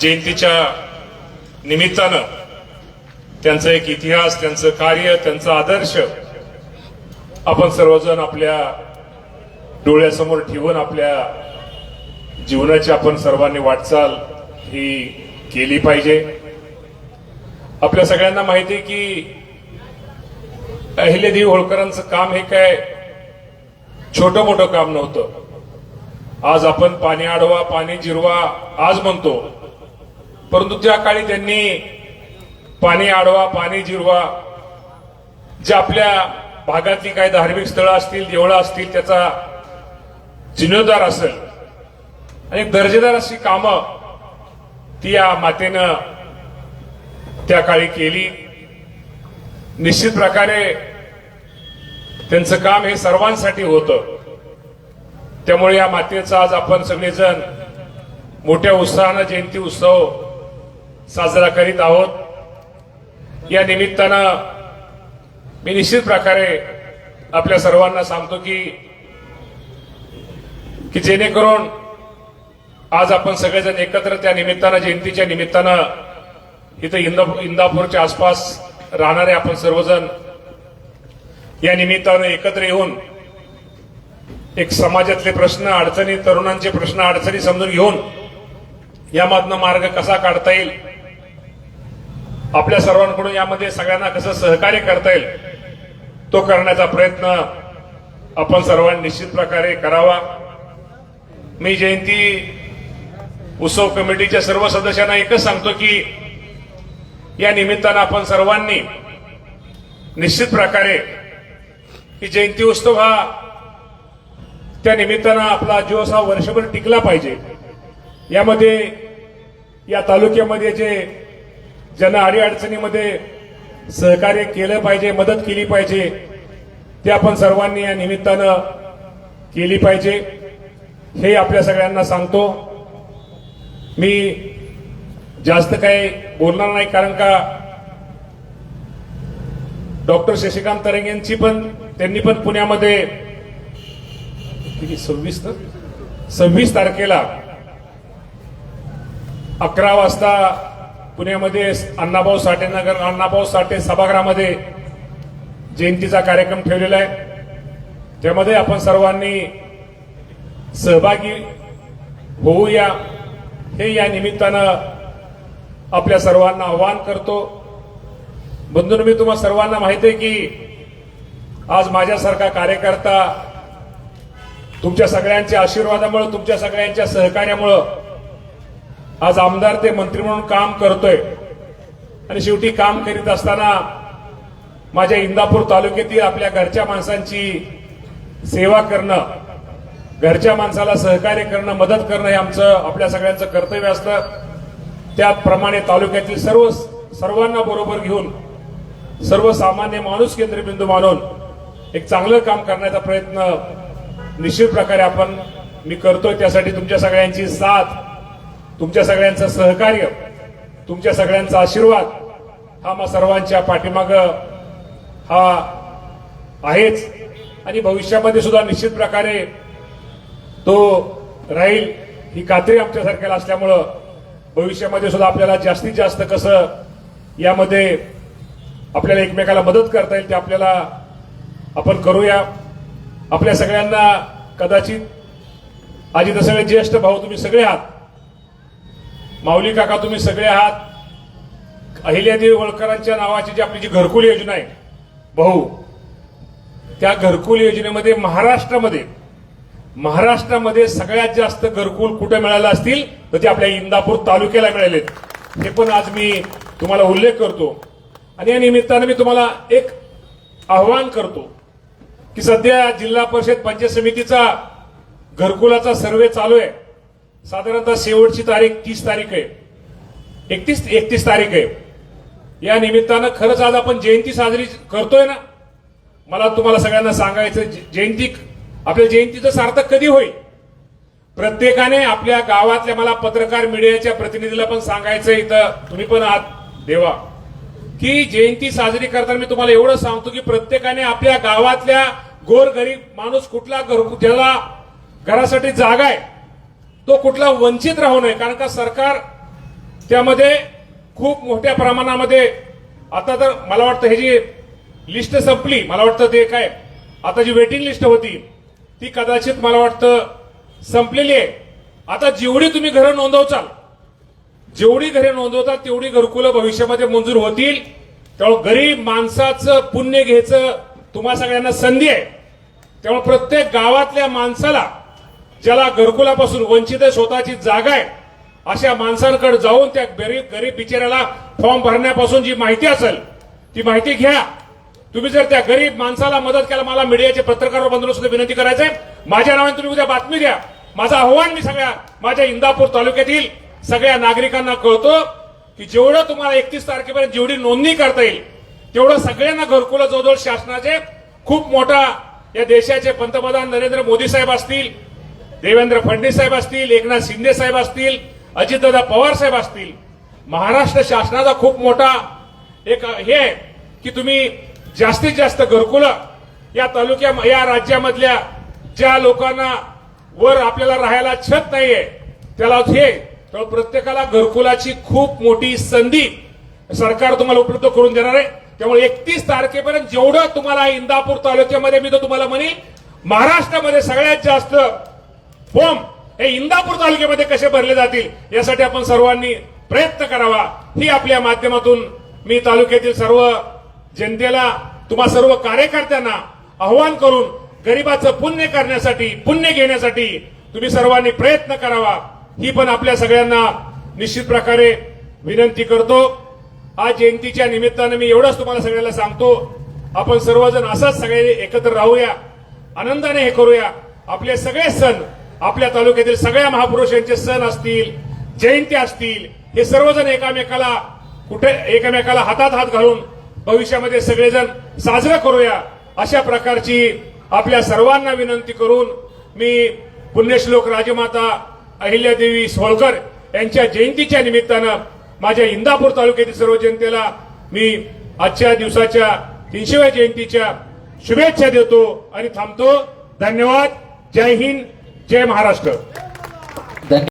जयंतीच्या निमित्तानं त्यांचा एक इतिहास त्यांचं कार्य त्यांचा आदर्श आपण सर्वजण आपल्या डोळ्यासमोर ठेवून आपल्या जीवनाची आपण सर्वांनी वाटचाल ही केली पाहिजे. आपल्या सगळ्यांना माहिती आहे की अहिल्यादेवी होळकरांचं काम हे काय? छोटं मोठं काम नव्हतं. आज आपण पाणी आडवा पाणी जिरवा आज म्हणतो परंतु त्या काळी त्यांनी पाणी आडवा पाणी जिरवा जे आपल्या भागातली काही धार्मिक स्थळं असतील देवळं असतील त्याचा जिनोदार असेल आणि दर्जेदार अशी कामं ती या मातेनं त्या काळी केली. निश्चित प्रकारे त्यांचं काम हे सर्वांसाठी होतं. त्यामुळे या मातेचा आज आपण सगळेजण मोठ्या उत्साहानं जयंती उत्सव साजरा करीत आहोत. या निमित्तानं मी निश्चित प्रकारे आपल्या सर्वांना सांगतो की की जेणेकरून आज आपण सगळेजण एकत्र त्या निमित्तानं जयंतीच्या निमित्तानं इथं इंदा इंदापूरच्या आसपास राहणारे आपण सर्वजण या निमित्तानं एकत्र येऊन एक समाजातले प्रश्न अडचणी तरुणांचे प्रश्न अडचणी समजून घेऊन यामधनं मार्ग कसा काढता येईल आपल्या सर्वांकडून यामध्ये सगळ्यांना कसं सहकार्य करता येईल तो करण्याचा प्रयत्न आपण सर्वांनी निश्चित प्रकारे करावा. मी जयंती उत्सव कमिटीच्या सर्व सदस्यांना एकच सांगतो की या निमित्तानं आपण सर्वांनी निश्चित प्रकारे की जयंती उत्सव हा त्या निमित्तानं आपला दिवस हा वर्षभर टिकला पाहिजे. यामध्ये या तालुक्यामध्ये जे ज्यांना अडीअडचणीमध्ये सहकार्य केलं पाहिजे मदत केली पाहिजे ते आपण सर्वांनी या निमित्तानं केली पाहिजे. हे आपल्या सगळ्यांना सांगतो. मी जास्त काही बोलणार नाही कारण का डॉक्टर शशिकांत तरंग यांची पण त्यांनी पण पुण्यामध्ये सव्वीस तर? सव्वीस तारखेला अकरा वाजता पुण्यामध्ये अण्णाभाऊ साठे नगर अण्णाभाऊ साठे सभागृहामध्ये जयंतीचा कार्यक्रम ठेवलेला आहे. त्यामध्ये आपण सर्वांनी सहभागी होऊया. हे या निमित्तानं आपल्या सर्वांना आवाहन करतो. बंधून मी तुम्हाला सर्वांना माहिती आहे की आज माझ्यासारखा कार्यकर्ता तुमच्या सगळ्यांच्या आशीर्वादामुळे तुमच्या सगळ्यांच्या सहकार्यामुळं आज आमदार ते मंत्री म्हणून काम करतोय. आणि शेवटी काम करीत असताना माझ्या इंदापूर तालुक्यातील आपल्या घरच्या माणसांची सेवा करणं घरच्या माणसाला सहकार्य करणं मदत करणं हे आमचं आपल्या सगळ्यांचं कर्तव्य असतं. त्याप्रमाणे तालुक्यातील सर्व सर्वांना बरोबर घेऊन सर्वसामान्य माणूस केंद्रबिंदू मानून एक चांगलं काम करण्याचा प्रयत्न निश्चित प्रकारे आपण मी करतोय. त्यासाठी तुमच्या सगळ्यांची साथ तुमच्या सगळ्यांचं सहकार्य तुमच्या सगळ्यांचा आशीर्वाद हा मग सर्वांच्या पाठीमाग हा आहेच. आणि भविष्यामध्ये सुद्धा निश्चित प्रकारे तो राहील ही खात्री आमच्यासारख्याला असल्यामुळं भविष्यामध्ये सुद्धा आपल्याला जास्तीत जास्त कसं यामध्ये आपल्याला एकमेकाला मदत करता येईल ते आपल्याला आपण करूया. आपल्या सगळ्यांना कदाचित आजी तसं ज्येष्ठ भाऊ तुम्ही सगळे आहात. माऊली काका तुम्ही सगळे आहात. अहिल्यादेवी होळकरांच्या नावाची जी आपली जी घरकुल योजना आहे भाऊ त्या घरकुल योजनेमध्ये महाराष्ट्रामध्ये महाराष्ट्रामध्ये सगळ्यात जास्त घरकुल कुठे मिळाले असतील तर ते आपल्या इंदापूर तालुक्याला मिळालेत हे पण आज मी तुम्हाला उल्लेख करतो. आणि या निमित्तानं मी तुम्हाला एक आव्हान करतो की सध्या जिल्हा परिषद पंचायत समितीचा घरकुलाचा सर्वे चालू आहे. साधारणतः शेवटची तारीख तीस तारीख आहे. एकतीस एकतीस तारीख आहे. या निमित्तानं खरंच आज आपण जयंती साजरी करतोय ना? मला तुम्हाला सगळ्यांना सांगायचं जयंती आपल्या जयंतीचं सार्थक कधी होईल? प्रत्येकाने आपल्या गावातल्या मला पत्रकार मीडियाच्या प्रतिनिधीला पण सांगायचं इथं तुम्ही पण आत देवा. की जयंती साजरी करताना मी तुम्हाला एवढं सांगतो की प्रत्येकाने आपल्या गावातल्या गोरगरीब माणूस कुठला घर ज्याला घरासाठी जागा आहे? तो कुठला वंचित राहू नये कारण का सरकार त्यामध्ये खूप मोठ्या प्रमाणामध्ये आता तर मला वाटतं हे जी लिस्ट संपली मला वाटतं ते काय आता जी वेटिंग लिस्ट होती ती कदाचित मला वाटतं संपलेली आहे. आता जेवढी तुम्ही घरं नोंदवचाल जेवढी घरे नोंदवतात तेवढी घरकुलं भविष्यामध्ये मंजूर होतील. त्यामुळे गरीब माणसाचं पुण्य घ्यायचं तुम्हा सगळ्यांना संधी आहे. त्यामुळे प्रत्येक गावातल्या माणसाला ज्याला घरकुलापासून वंचित आहे स्वतःची जागा आहे अशा माणसांकडे जाऊन त्या गरीब गरीब बिचाऱ्याला फॉर्म भरण्यापासून जी माहिती असेल ती माहिती घ्या. तुम्ही जर त्या गरीब माणसाला मदत केला मला मीडियाचे पत्रकार बंधून सुद्धा विनंती करायचंय. माझ्या नावाने तुम्ही उद्या बातमी द्या. माझं आव्हान मी सगळ्या माझ्या इंदापूर तालुक्यातील सगळ्या नागरिकांना कळतो की जेवढं तुम्हाला एकतीस तारखेपर्यंत जेवढी नोंदणी करता येईल तेवढं सगळ्यांना घरकुलं जवळजवळ शासनाचे खूप मोठा या देशाचे पंतप्रधान नरेंद्र मोदी साहेब असतील देवेंद्र फडणवीस साहेब असतील एकनाथ शिंदे साहेब असतील अजितदादा पवार साहेब असतील. महाराष्ट्र शासनाचा खूप मोठा एक हे आहे की तुम्ही जास्तीत जास्त घरकुलं या तालुक्या या राज्यामधल्या ज्या लोकांना वर आपल्याला राहायला छत नाहीये त्याला हे तर प्रत्येकाला घरकुलाची खूप मोठी संधी सरकार तुम्हाला उपलब्ध करून देणार आहे. त्यामुळे एकतीस तारखेपर्यंत जेवढं तुम्हाला इंदापूर तालुक्यामध्ये मी तर तुम्हाला म्हणेल महाराष्ट्रामध्ये सगळ्यात जास्त फॉर्म हे इंदापूर तालुक्यामध्ये कसे भरले जातील यासाठी आपण सर्वांनी प्रयत्न करावा. ही आपल्या माध्यमातून मी तालुक्यातील सर्व जनतेला तुम्हा सर्व कार्यकर्त्यांना आव्हान करून गरिबाचं पुण्य करण्यासाठी पुण्य घेण्यासाठी तुम्ही सर्वांनी प्रयत्न करावा. ही पण आपल्या सगळ्यांना निश्चित प्रकारे विनंती करतो. आज जयंतीच्या निमित्तानं मी एवढंच तुम्हाला सगळ्यांना सांगतो. आपण सर्वजण असंच सगळे एकत्र राहूया. आनंदाने हे करूया. आपले सगळे सण आपल्या तालुक्यातील सगळ्या महापुरुषांचे सण असतील जयंती असतील हे सर्वजण एकामेकाला कुठे एकमेकाला हातात हात घालून भविष्यामध्ये सगळेजण साजरं करूया अशा प्रकारची आपल्या सर्वांना विनंती करून मी पुण्यश्लोक राजमाता अहिल्यादेवी सोळकर यांच्या जयंतीच्या निमित्तानं माझ्या इंदापूर तालुक्यातील सर्व जनतेला मी आजच्या दिवसाच्या तीनशेव्या जयंतीच्या शुभेच्छा देतो आणि थांबतो. धन्यवाद. जय हिंद. जय महाराष्ट्र.